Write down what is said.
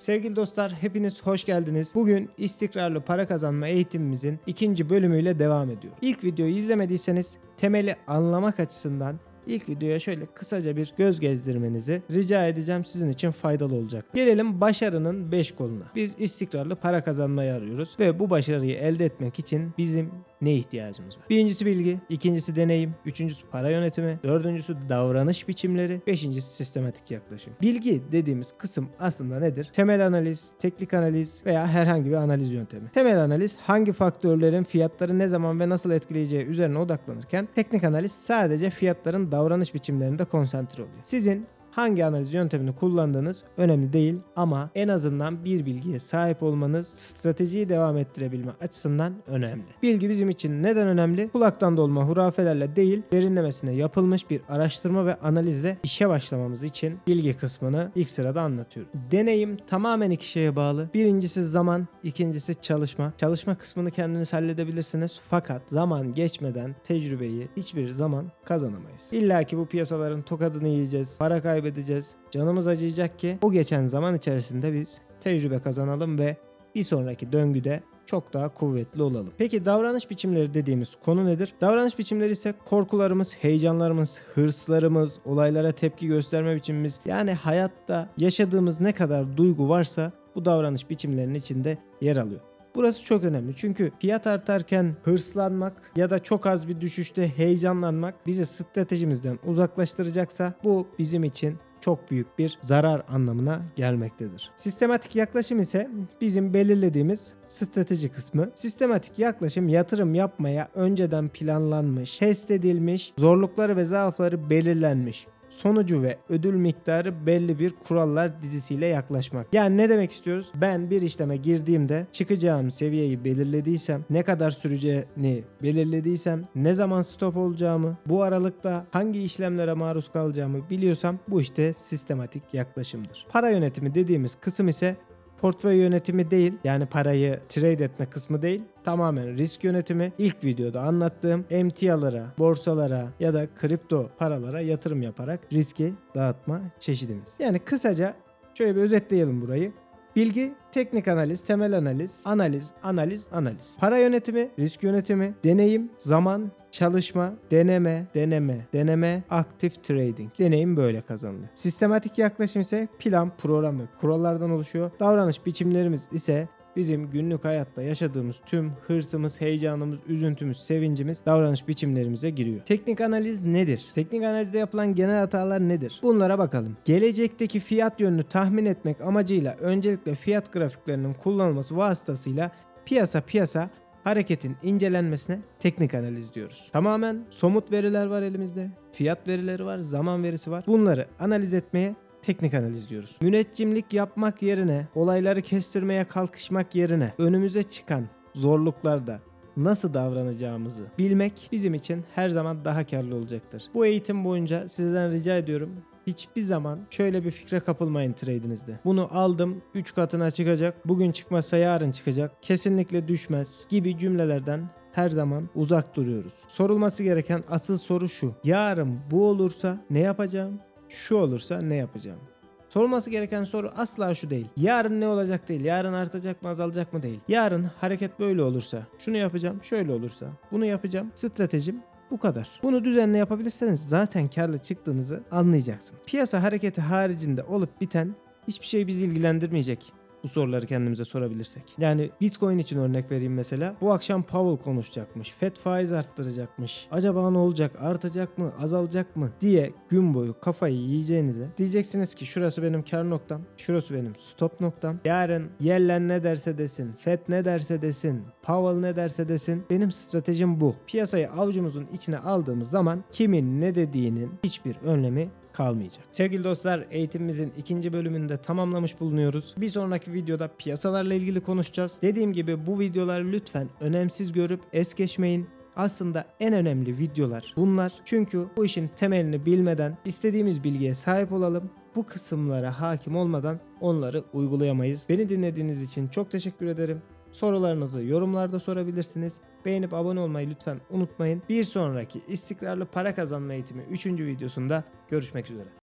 Sevgili dostlar hepiniz hoş geldiniz. Bugün istikrarlı para kazanma eğitimimizin ikinci bölümüyle devam ediyor. İlk videoyu izlemediyseniz temeli anlamak açısından İlk videoya şöyle kısaca bir göz gezdirmenizi rica edeceğim sizin için faydalı olacak. Gelelim başarının 5 koluna. Biz istikrarlı para kazanmayı arıyoruz ve bu başarıyı elde etmek için bizim ne ihtiyacımız var? Birincisi bilgi, ikincisi deneyim, üçüncüsü para yönetimi, dördüncüsü davranış biçimleri, beşincisi sistematik yaklaşım. Bilgi dediğimiz kısım aslında nedir? Temel analiz, teknik analiz veya herhangi bir analiz yöntemi. Temel analiz hangi faktörlerin fiyatları ne zaman ve nasıl etkileyeceği üzerine odaklanırken teknik analiz sadece fiyatların davranış biçimlerinde konsantre oluyor. Sizin hangi analiz yöntemini kullandığınız önemli değil ama en azından bir bilgiye sahip olmanız stratejiyi devam ettirebilme açısından önemli. Bilgi bizim için neden önemli? Kulaktan dolma hurafelerle değil, derinlemesine yapılmış bir araştırma ve analizle işe başlamamız için bilgi kısmını ilk sırada anlatıyorum. Deneyim tamamen iki şeye bağlı. Birincisi zaman, ikincisi çalışma. Çalışma kısmını kendiniz halledebilirsiniz fakat zaman geçmeden tecrübeyi hiçbir zaman kazanamayız. İlla ki bu piyasaların tokadını yiyeceğiz, para kaybedeceğiz, canımız acıyacak ki o geçen zaman içerisinde biz tecrübe kazanalım ve bir sonraki döngüde çok daha kuvvetli olalım. Peki davranış biçimleri dediğimiz konu nedir? Davranış biçimleri ise korkularımız, heyecanlarımız, hırslarımız, olaylara tepki gösterme biçimimiz yani hayatta yaşadığımız ne kadar duygu varsa bu davranış biçimlerinin içinde yer alıyor. Burası çok önemli çünkü fiyat artarken hırslanmak ya da çok az bir düşüşte heyecanlanmak bizi stratejimizden uzaklaştıracaksa bu bizim için çok büyük bir zarar anlamına gelmektedir. Sistematik yaklaşım ise bizim belirlediğimiz strateji kısmı. Sistematik yaklaşım yatırım yapmaya önceden planlanmış, test edilmiş, zorlukları ve zaafları belirlenmiş sonucu ve ödül miktarı belli bir kurallar dizisiyle yaklaşmak. Yani ne demek istiyoruz? Ben bir işleme girdiğimde çıkacağım seviyeyi belirlediysem, ne kadar süreceğini belirlediysem, ne zaman stop olacağımı, bu aralıkta hangi işlemlere maruz kalacağımı biliyorsam bu işte sistematik yaklaşımdır. Para yönetimi dediğimiz kısım ise portföy yönetimi değil yani parayı trade etme kısmı değil tamamen risk yönetimi ilk videoda anlattığım emtialara, borsalara ya da kripto paralara yatırım yaparak riski dağıtma çeşidimiz. Yani kısaca şöyle bir özetleyelim burayı. Bilgi, teknik analiz, temel analiz, analiz, analiz, analiz. Para yönetimi, risk yönetimi, deneyim, zaman, çalışma, deneme, deneme, deneme, aktif trading. Deneyim böyle kazanılıyor. Sistematik yaklaşım ise plan, program ve kurallardan oluşuyor. Davranış biçimlerimiz ise bizim günlük hayatta yaşadığımız tüm hırsımız, heyecanımız, üzüntümüz, sevincimiz davranış biçimlerimize giriyor. Teknik analiz nedir? Teknik analizde yapılan genel hatalar nedir? Bunlara bakalım. Gelecekteki fiyat yönünü tahmin etmek amacıyla öncelikle fiyat grafiklerinin kullanılması vasıtasıyla piyasa piyasa hareketin incelenmesine teknik analiz diyoruz. Tamamen somut veriler var elimizde. Fiyat verileri var, zaman verisi var. Bunları analiz etmeye teknik analiz diyoruz. Müneccimlik yapmak yerine, olayları kestirmeye kalkışmak yerine önümüze çıkan zorluklarda nasıl davranacağımızı bilmek bizim için her zaman daha karlı olacaktır. Bu eğitim boyunca sizden rica ediyorum hiçbir zaman şöyle bir fikre kapılmayın trade'inizde. Bunu aldım 3 katına çıkacak. Bugün çıkmazsa yarın çıkacak. Kesinlikle düşmez gibi cümlelerden her zaman uzak duruyoruz. Sorulması gereken asıl soru şu. Yarın bu olursa ne yapacağım? Şu olursa ne yapacağım? Sorulması gereken soru asla şu değil. Yarın ne olacak değil. Yarın artacak mı azalacak mı değil. Yarın hareket böyle olursa şunu yapacağım şöyle olursa bunu yapacağım. Stratejim bu kadar. Bunu düzenli yapabilirseniz zaten karlı çıktığınızı anlayacaksınız. Piyasa hareketi haricinde olup biten hiçbir şey bizi ilgilendirmeyecek bu soruları kendimize sorabilirsek. Yani Bitcoin için örnek vereyim mesela. Bu akşam Powell konuşacakmış. Fed faiz arttıracakmış. Acaba ne olacak? Artacak mı? Azalacak mı? diye gün boyu kafayı yiyeceğinize diyeceksiniz ki şurası benim kar noktam. Şurası benim stop noktam. Yarın Yellen ne derse desin. Fed ne derse desin. Powell ne derse desin. Benim stratejim bu. Piyasayı avucumuzun içine aldığımız zaman kimin ne dediğinin hiçbir önlemi kalmayacak. Sevgili dostlar eğitimimizin ikinci bölümünde tamamlamış bulunuyoruz. Bir sonraki videoda piyasalarla ilgili konuşacağız. Dediğim gibi bu videoları lütfen önemsiz görüp es geçmeyin. Aslında en önemli videolar bunlar. Çünkü bu işin temelini bilmeden istediğimiz bilgiye sahip olalım. Bu kısımlara hakim olmadan onları uygulayamayız. Beni dinlediğiniz için çok teşekkür ederim. Sorularınızı yorumlarda sorabilirsiniz. Beğenip abone olmayı lütfen unutmayın. Bir sonraki istikrarlı para kazanma eğitimi 3. videosunda görüşmek üzere.